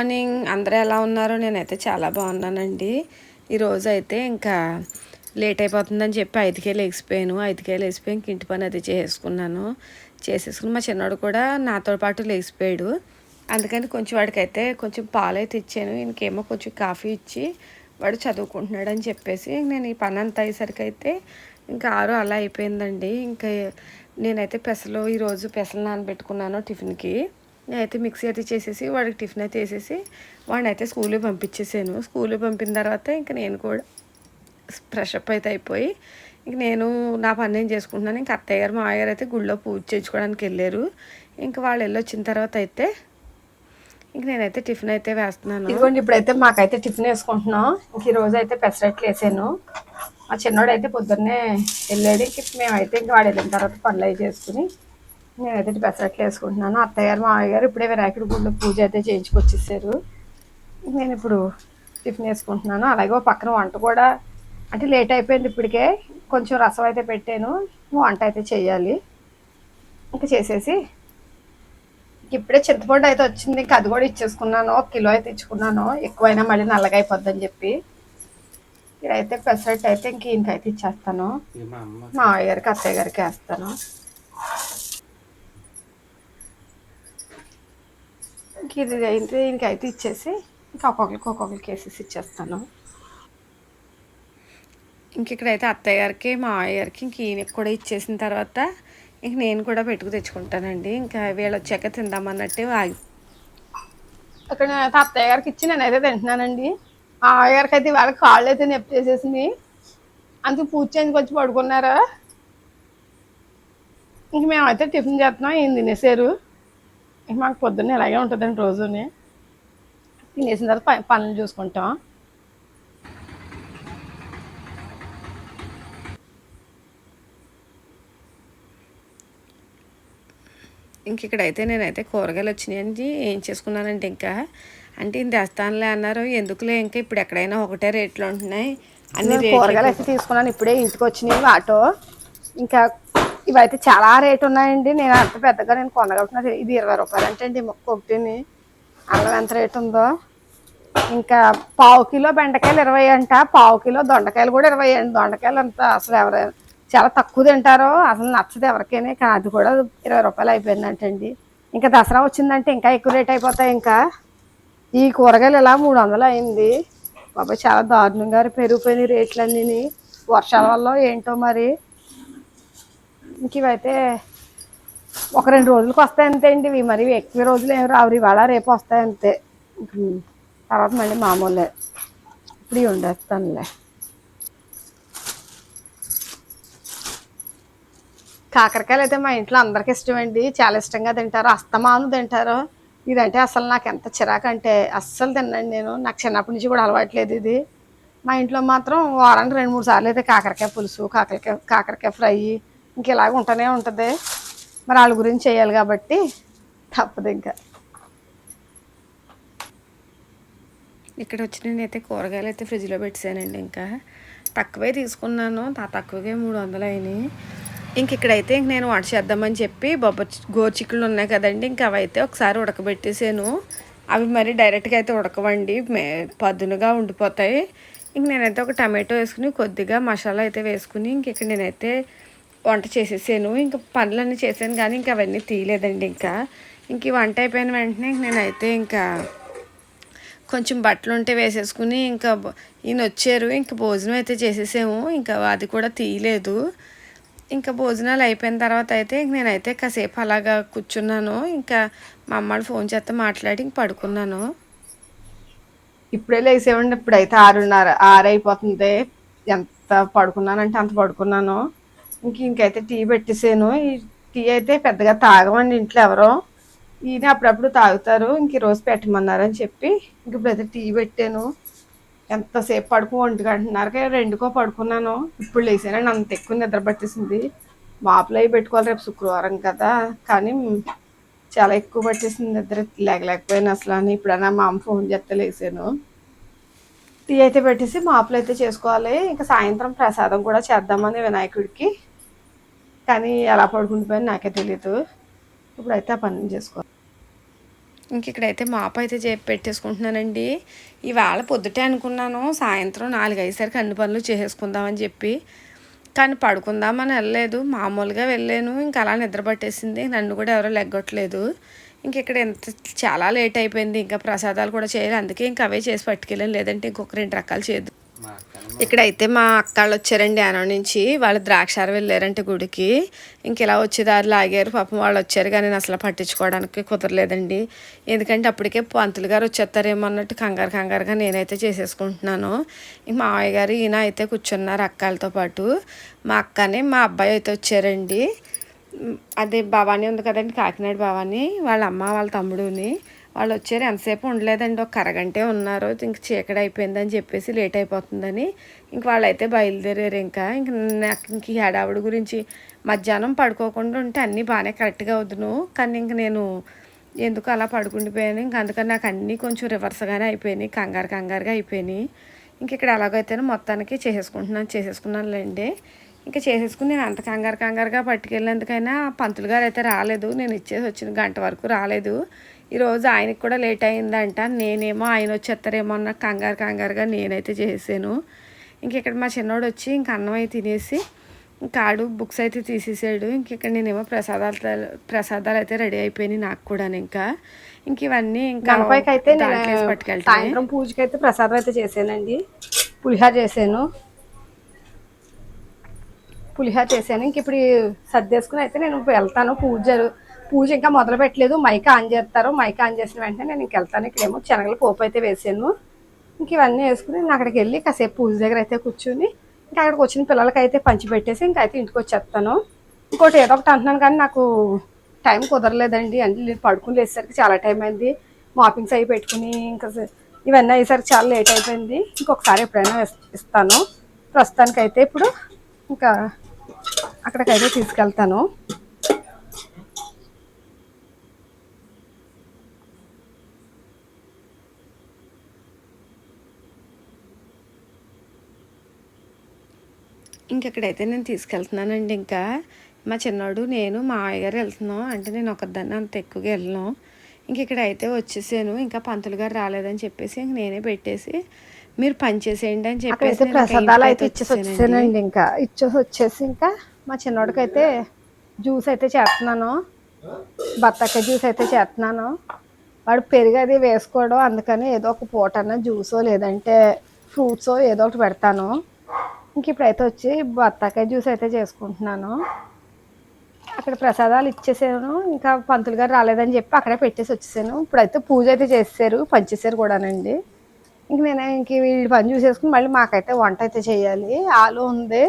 Morning అందరూ ఎలా ఉన్నారో నేనైతే చాలా బాగున్నానండి. ఈరోజు అయితే ఇంకా లేట్ అయిపోతుందని చెప్పి ఐదుకే లేచిపోయాను. ఐదుకే లేచిపోయి ఇంక ఇంటి పని అది చేసుకున్నాను. చేసేసుకుని మా చిన్నోడు కూడా నాతో పాటు లేచిపోయాడు. అందుకని కొంచెం వాడికైతే కొంచెం పాలైతే ఇచ్చాను ఇంకేమో కొంచెం కాఫీ ఇచ్చి వాడు చదువుకుంటున్నాడు అని చెప్పేసి నేను ఈ పని అంతా అయ్యేసరికి అయితే ఇంకా ఆరు అలా అయిపోయిందండి. ఇంకా నేనైతే పెసలు ఈరోజు పెసలు నానబెట్టుకున్నాను టిఫిన్కి. నేనైతే మిక్సీ అయితే చేసేసి వాడికి టిఫిన్ అయితే వేసేసి వాడిని అయితే స్కూల్కి పంపించేసాను. స్కూల్కి పంపిన తర్వాత ఇంకా నేను కూడా ఫ్రెషప్ అయితే అయిపోయి ఇంక నేను నా పని నేను చేసుకుంటున్నాను. ఇంకా అత్తయ్య గారు మా గారు అయితే గుళ్ళో పూజ చేయించుకోవడానికి వెళ్ళారు. ఇంకా వాళ్ళు వెళ్ళి వచ్చిన తర్వాత అయితే ఇంక నేనైతే టిఫిన్ అయితే వేస్తున్నాను. ఇదిగోండి ఇప్పుడైతే మాకైతే టిఫిన్ వేసుకుంటున్నాం. ఇంక ఈరోజు అయితే పెసరట్లు వేసాను. మా చిన్నోడు అయితే పొద్దున్నే వెళ్ళాడు. ఇంక మేమైతే ఇంక వాడు వెళ్ళిన తర్వాత పనులు అవి చేసుకుని నేనైతే పెసరట్లు వేసుకుంటున్నాను. అత్తయ్య గారు మావయ్య గారు ఇప్పుడే వినాయకుడి గుడిలో పూజ అయితే చేయించుకొచ్చేసారు. నేను ఇప్పుడు టిఫిన్ వేసుకుంటున్నాను. అలాగే ఓ పక్కన వంట కూడా అంటే లేట్ అయిపోయింది ఇప్పటికే. కొంచెం రసం అయితే పెట్టాను. వంట అయితే చేయాలి. ఇంకా చేసేసి ఇప్పుడే చింతపండు అయితే వచ్చింది. ఇంకా అది కూడా ఇచ్చేసుకున్నాను. ఒక కిలో అయితే ఇచ్చుకున్నాను. ఎక్కువైనా మళ్ళీ నల్లగా అయిపోద్దని చెప్పి. ఇదైతే పెసరట్ అయితే ఇంక ఈయనకైతే ఇచ్చేస్తాను. ఇక మా అమ్మ మా అయ్య గారికి అత్తయ్య గారికి వేస్తాను. ఇంక ఇది అయితే ఈయనకైతే ఇచ్చేసి ఇంకా ఒక్కొక్కరికి ఒక్కొక్కరికి కేసెస్ ఇచ్చేస్తాను. ఇంక ఇక్కడైతే అత్తయ్య గారికి మా మావయ్య గారికి ఇంక ఈయనకి కూడా ఇచ్చేసిన తర్వాత ఇంక నేను కూడా పెట్టుకు తెచ్చుకుంటానండి. ఇంకా వీళ్ళు వచ్చాక తిందామన్నట్టు ఆగి అక్కడ అత్తయ్య గారికి ఇచ్చి నేనైతే తింటున్నానండి. మా అయ్య గారికి అయితే వాళ్ళ కాళ్ళు అయితే నొప్పి చేసేసింది అందుకు పూజ చేయించుకు వచ్చి పడుకున్నారా? ఇంక మేమైతే టిఫిన్ చేస్తున్నాం ఏం తినేసారు మాకు పొద్దున్న ఇలాగే ఉంటుందండి రోజుని. తినేసిన తర్వాత పనులు చూసుకుంటాం. ఇంక ఇక్కడైతే నేనైతే కూరగాయలు వచ్చినాయండి. ఏం చేసుకున్నానంటే ఇంకా అంటే ఇది తెస్తానులే అన్నారు. ఎందుకులే ఇంకా ఇప్పుడు ఎక్కడైనా ఒకటే రేట్లు ఉంటున్నాయి. అన్ని కూరగాయలు అయితే తీసుకున్నాను. ఇప్పుడే ఇంటికి వచ్చినాయి ఆటో ఇంకా ఇవైతే చాలా రేట్ ఉన్నాయండి. నేను అంత పెద్దగా నేను కొనగలుగుతున్నాను ఇది ఇరవై రూపాయలు అంటే అండి మొక్క ఒకటిని. అల్లం ఎంత రేట్ ఉందో. ఇంకా పావు కిలో బెండకాయలు ఇరవై అంట. పావు కిలో దొండకాయలు కూడా ఇరవై అండి. దొండకాయలు అంత అసలు ఎవరు చాలా తక్కువ తింటారో అసలు నచ్చదు ఎవరికైనా. కానీ అది కూడా ఇరవై రూపాయలు అయిపోయిందంటండి ఇంకా దసరా వచ్చిందంటే ఇంకా ఎక్కువ రేట్ అయిపోతాయి ఇంకా. ఈ కూరగాయలు ఇలా మూడు వందలు అయింది. బాబా చాలా దారుణంగా పెరిగిపోయినాయి రేట్లన్నీ వర్షాల వల్ల ఏంటో మరి. ఇంక ఇవైతే ఒక రెండు రోజులకు వస్తాయి అంతే అండి ఇవి మరి ఎక్కువ రోజులు ఏమి రావు. ఇవాళ రేపు వస్తాయి అంతే. తర్వాత మళ్ళీ మామూలే. ఇప్పుడు ఇవి కాకరకాయలు అయితే మా ఇంట్లో అందరికి ఇష్టమండి. చాలా ఇష్టంగా తింటారు. అస్తమాను తింటారు. ఇదంటే అసలు నాకు ఎంత చిరాకు అంటే అస్సలు తిన్నాను నేను. నాకు చిన్నప్పటి నుంచి కూడా అలవాట్లేదు ఇది. మా ఇంట్లో మాత్రం వారానికి రెండు మూడు సార్లు అయితే కాకరకాయ పులుసు కాకరకాయ కాకరకాయ ఫ్రై ఇంక ఇలాగ ఉంటూనే ఉంటుంది. మరి వాళ్ళ గురించి చేయాలి కాబట్టి తప్పదు ఇంకా. ఇక్కడ వచ్చి నేనైతే కూరగాయలు అయితే ఫ్రిడ్జ్లో పెట్టానండి ఇంకా. తక్కువే తీసుకున్నాను ఆ తక్కువగా మూడు వందలు అయినాయి. ఇంక ఇక్కడైతే ఇంక నేను వంట చేద్దామని చెప్పి బొబ్బ గోరు చిక్కులు ఉన్నాయి కదండి ఇంకా అవి అయితే ఒకసారి ఉడకబెట్టేసాను. అవి మరి డైరెక్ట్గా అయితే ఉడకవండి మే పదునుగా ఉండిపోతాయి. ఇంక నేనైతే ఒక టమాటో వేసుకుని కొద్దిగా మసాలా అయితే వేసుకుని ఇంక ఇక్కడ నేనైతే వంట చేసేసాను. ఇంకా పనులన్నీ చేశాను కానీ ఇంకా అవన్నీ తీయలేదండి ఇంకా. ఇంక వంట అయిపోయిన వెంటనే నేనైతే ఇంకా కొంచెం బట్టలు ఉంటే వేసేసుకుని ఇంకా ఈయన వచ్చారు. ఇంకా భోజనం అయితే చేసేసాము. ఇంకా అది కూడా తీయలేదు. ఇంకా భోజనాలు అయిపోయిన తర్వాత అయితే ఇంక నేనైతే కాసేపు అలాగా కూర్చున్నాను. ఇంకా మా అమ్మాడు ఫోన్ చేస్తే మాట్లాడి ఇంక పడుకున్నాను. ఇప్పుడే లేసేవండి ఇప్పుడైతే ఆరున్నర ఆరు అయిపోతుంది ఎంత పడుకున్నానంటే అంత పడుకున్నాను. ఇంక ఇంకైతే టీ పెట్టేసాను. ఈ టీ అయితే పెద్దగా తాగమండి ఇంట్లో ఎవరో. ఈయన అప్పుడప్పుడు తాగుతారు. ఇంక ఈరోజు పెట్టమన్నారు పెట్టమన్నారని చెప్పి ఇంక ఇప్పుడైతే టీ పెట్టాను. ఎంతసేపు పడుకో ఒంటి గంటన్నరకే రెండుకో పడుకున్నాను. ఇప్పుడు లేచానండి. అంత ఎక్కువ నిద్ర పట్టేసింది. మాపులు అవి పెట్టుకోవాలి రేపు శుక్రవారం కదా. కానీ చాలా ఎక్కువ పట్టేసింది నిద్ర. లేకలేకపోయినా అసలు అని ఇప్పుడైనా మా అమ్మ ఫోన్ చేస్తే లేసాను టీ అయితే పెట్టేసి మాపులు అయితే చేసుకోవాలి. ఇంకా సాయంత్రం ప్రసాదం కూడా చేద్దామని వినాయకుడికి కానీ ఎలా పడుకుంటుపోయింది నాకే తెలియదు ఇప్పుడైతే ఆ పని చేసుకో. ఇంక ఇక్కడైతే మాపు అయితే చే పెట్టేసుకుంటున్నానండి. ఇవాళ పొద్దుటే అనుకున్నాను సాయంత్రం నాలుగు అయ్యేసరికి అన్ని పనులు చేసేసుకుందామని చెప్పి. కానీ పడుకుందామని వెళ్ళలేదు మామూలుగా వెళ్ళాను. ఇంకా అలా నిద్ర పట్టేసింది నన్ను కూడా ఎవరో లెగ్గొట్టలేదు. ఇంక ఇక్కడ ఎంత చాలా లేట్ అయిపోయింది ఇంకా ప్రసాదాలు కూడా చేయాలి అందుకే ఇంకా అవే చేసి పట్టుకెళ్ళాను. లేదంటే ఇంకొక రెండు రకాలు చేద్దాం ఇక్కడైతే మా అక్కాళ్ళు వచ్చారండి ఆనం నుంచి. వాళ్ళు ద్రాక్షార వెళ్ళారంటే గుడికి. ఇంక ఇలా వచ్చేదారిలో ఆగారు పాపం వాళ్ళు వచ్చారు కానీ నేను అసలు పట్టించుకోవడానికి కుదరలేదండి. ఎందుకంటే అప్పటికే పంతులు గారు వచ్చేస్తారేమో అన్నట్టు కంగారు కంగారుగా నేనైతే చేసేసుకుంటున్నాను. ఇంక మా మావయ్య గారు ఈయన అయితే కూర్చున్నారు అక్కలతో పాటు. మా అక్కని మా అబ్బాయి అయితే వచ్చారండి. అదే భవానీ ఉంది కదండి కాకినాడ భవానీ. వాళ్ళ అమ్మ వాళ్ళ తమ్ముడుని. వాళ్ళు వచ్చారు ఎంతసేపు ఉండలేదండి. ఒక అరగంటే ఉన్నారు. ఇంక చీకటి అయిపోయిందని చెప్పేసి లేట్ అయిపోతుందని ఇంక వాళ్ళైతే బయలుదేరారు ఇంకా. ఇంక నాకు ఇంక ఈ హడావుడి గురించి మధ్యాహ్నం పడుకోకుండా ఉంటే అన్నీ బాగానే కరెక్ట్గా అవుతును కానీ ఇంక నేను ఎందుకు అలా పడుకుండిపోయాను? ఇంక అందుకని నాకు అన్నీ కొంచెం రివర్స్గానే అయిపోయినాయి. కంగారు కంగారుగా అయిపోయినాయి. ఇంక ఇక్కడ ఎలాగైతేనే మొత్తానికి చేసేసుకుంటున్నాను. చేసేసుకున్నానులేండి. ఇంకా చేసేసుకుని నేను అంత కంగారు కంగారుగా పట్టుకెళ్ళినందుకైనా పంతులు గారు అయితే రాలేదు. నేను ఇచ్చేసి వచ్చిన గంట వరకు రాలేదు. ఈరోజు ఆయనకి కూడా లేట్ అయిందంట. నేనేమో ఆయన వచ్చేస్తారేమో అన్న కంగారు కంగారుగా నేనైతే చేసాను ఇంక ఇక్కడ మా చిన్నోడు వచ్చి ఇంక అన్నం అయితే తినేసి ఇంకా ఆడు బుక్స్ అయితే తీసేసాడు. ఇంక ఇక్కడ నేనేమో ప్రసాదాలు ప్రసాదాలు అయితే రెడీ అయిపోయినాయి నాకు కూడా ఇంకా. ఇంక ఇవన్నీ ఇంకా గణపతికి అయితే పట్టుకెళ్తాను. సాయంత్రం పూజకి అయితే ప్రసాదం అయితే చేశానండి. పులిహార చేశాను. పులిహార చేశాను. ఇంక ఇప్పుడు సర్దేసుకుని అయితే నేను వెళ్తాను. పూజ పూజ ఇంకా మొదలు పెట్టలేదు. మైక్ ఆన్ చేస్తారు. మైక్ ఆన్ చేసిన వెంటనే నేను ఇంక వెళ్తాను. ఇక్కడేమో శనగల పోపు అయితే వేసాను. ఇంక ఇవన్నీ వేసుకుని నేను అక్కడికి వెళ్ళి కాసేపు పూజ దగ్గర అయితే కూర్చుని ఇంకా అక్కడికి వచ్చిన పిల్లలకి అయితే పంచి పెట్టేసి ఇంకా అయితే ఇంటికి వచ్చేస్తాను. ఇంకోటి ఏదో ఒకటి అంటున్నాను కానీ నాకు టైం కుదరలేదండి. అంటే నేను పడుకుని వేసేసరికి చాలా టైం అయింది. మాపింగ్స్ అవి పెట్టుకుని ఇంకా ఇవన్నీ అయ్యేసరికి చాలా లేట్ అయిపోయింది. ఇంకొకసారి ఎప్పుడైనా ఇస్తాను. ప్రస్తుతానికైతే ఇప్పుడు ఇంకా అక్కడికైతే తీసుకెళ్తాను. ఇంకెక్కడైతే నేను తీసుకెళ్తున్నానండి ఇంకా. మా చిన్నోడు నేను మా గారు వెళ్తున్నాం. అంటే నేను ఒకదాన్ని అంత ఎక్కువగా వెళ్ళను. ఇంక ఇక్కడ అయితే వచ్చేసాను. ఇంకా పంతులు గారు రాలేదని చెప్పేసి ఇంక నేనే పెట్టేసి మీరు పని చేసేయండి అని చెప్పేసి ప్రసాదాలు అయితే ఇచ్చేసి. వచ్చేసానండి ఇంకా. ఇచ్చేసి వచ్చేసి ఇంకా మా చిన్నోడికైతే జ్యూస్ అయితే చేస్తున్నాను. బత్తాకాయ జ్యూస్ అయితే చేస్తున్నాను. వాడు పెరుగు అది వేసుకోవడం అందుకని ఏదో ఒక పూట అన్న జ్యూసో లేదంటే ఫ్రూట్సో ఏదో ఒకటి పెడతాను. ఇంక ఇప్పుడైతే వచ్చి బత్తాకాయ జ్యూస్ అయితే చేసుకుంటున్నాను. అక్కడ ప్రసాదాలు ఇచ్చేసాను. ఇంకా పంతులు గారు రాలేదని చెప్పి అక్కడే పెట్టేసి వచ్చేసాను. ఇప్పుడైతే పూజ అయితే చేసేసారు పంచేసారు కూడానండి. ఇంక నేను ఇంక వీడి పని చూసేసుకుని మళ్ళీ మాకైతే వంట అయితే చేయాలి. ఆలు ఉంది.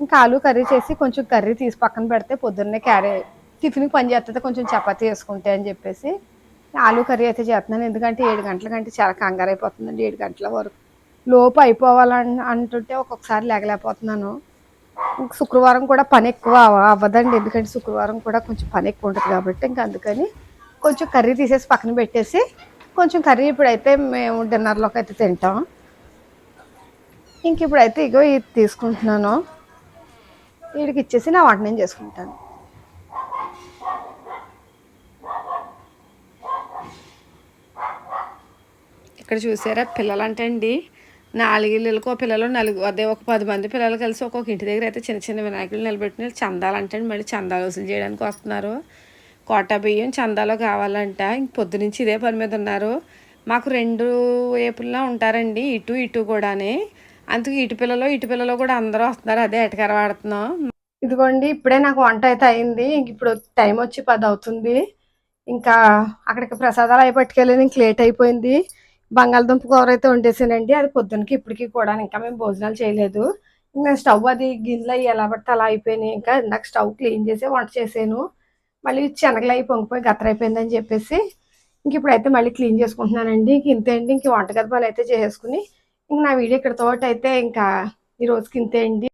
ఇంకా ఆలు కర్రీ చేసి కొంచెం కర్రీ తీసి పక్కన పెడితే పొద్దున్నే క్యారీ టిఫిన్కి పని చేస్తుంది కొంచెం చపాతీ వేసుకుంటే అని చెప్పేసి ఆలు కర్రీ అయితే చేస్తున్నాను ఎందుకంటే ఏడు గంటల కంటే చాలా కంగారు అయిపోతుందండి ఏడు గంటల వరకు. లోపు అయిపోవాలని అంటుంటే ఒక్కొక్కసారి లేగలేకపోతున్నాను. ఇంక శుక్రవారం కూడా పని ఎక్కువ అవ్వదండి. ఎందుకంటే శుక్రవారం కూడా కొంచెం పని ఎక్కువ ఉంటుంది కాబట్టి ఇంకా అందుకని కొంచెం కర్రీ తీసేసి పక్కన పెట్టేసి కొంచెం కర్రీ ఇప్పుడైతే మేము డిన్నర్లోకి అయితే తింటాం. ఇంక ఇప్పుడైతే ఇగో ఇది తీసుకుంటున్నాను. వీడికి ఇచ్చేసి నా వంట నేను చేసుకుంటాను. ఇక్కడ చూసారా పిల్లలు అంటే అండి నాలుగేళ్ళకు ఒక పిల్లలు నలుగు అదే ఒక పది మంది పిల్లలు కలిసి ఒక్కొక్క ఇంటి దగ్గర అయితే చిన్న చిన్న వినాయకులు నిలబెట్టిన చందాలు అంటే మళ్ళీ చందాలు వసూలు చేయడానికి వస్తున్నారు. కోట బియ్యం చందాలో కావాలంట. ఇంక పొద్దు నుంచి ఇదే పని మీద ఉన్నారు. మాకు రెండు వైపులా ఉంటారండి ఇటు ఇటు కూడానే. అందుకు ఇటు పిల్లలు ఇటు పిల్లలు కూడా అందరూ వస్తున్నారు. అదే ఎటకర వాడుతున్నాం ఇదిగోండి ఇప్పుడే నాకు వంట అయితే అయింది. ఇంక ఇప్పుడు టైం వచ్చి పది అవుతుంది. ఇంకా అక్కడికి ప్రసాదాలు అయి పట్టుకెళ్ళి ఇంక లేట్ అయిపోయింది. బంగాళదుంప కూర అయితే వండేసానండి. అది పొద్దునకి ఇప్పటికి కూడా ఇంకా మేము భోజనాలు చేయలేదు. ఇంకా స్టవ్ అది గిన్నెలు అవి ఎలా పడితే అలా అయిపోయినాయి. ఇంకా ఇందాక స్టవ్ క్లీన్ చేసి వంట చేసాను. మళ్ళీ శనగలు అవి పొంగిపోయి గత్తర చెప్పేసి ఇంక ఇప్పుడైతే మళ్ళీ క్లీన్ చేసుకుంటున్నానండి. ఇంక ఇంతే అండి. ఇంక వంటగది పని అయితే చేసుకుని ఇంక నా వీడియో ఇక్కడ తోట అయితే ఇంకా ఈ రోజుకి ఇంతే అండి.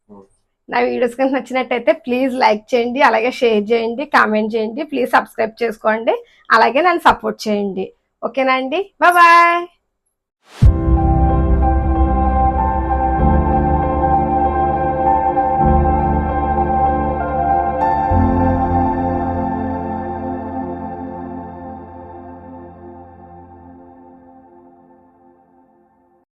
నా వీడియోస్ కనుక నచ్చినట్టయితే ప్లీజ్ లైక్ చేయండి అలాగే షేర్ చేయండి కామెంట్ చేయండి ప్లీజ్ సబ్స్క్రైబ్ చేసుకోండి అలాగే నన్ను సపోర్ట్ చేయండి. ఓకేనా అండి? బాయ్.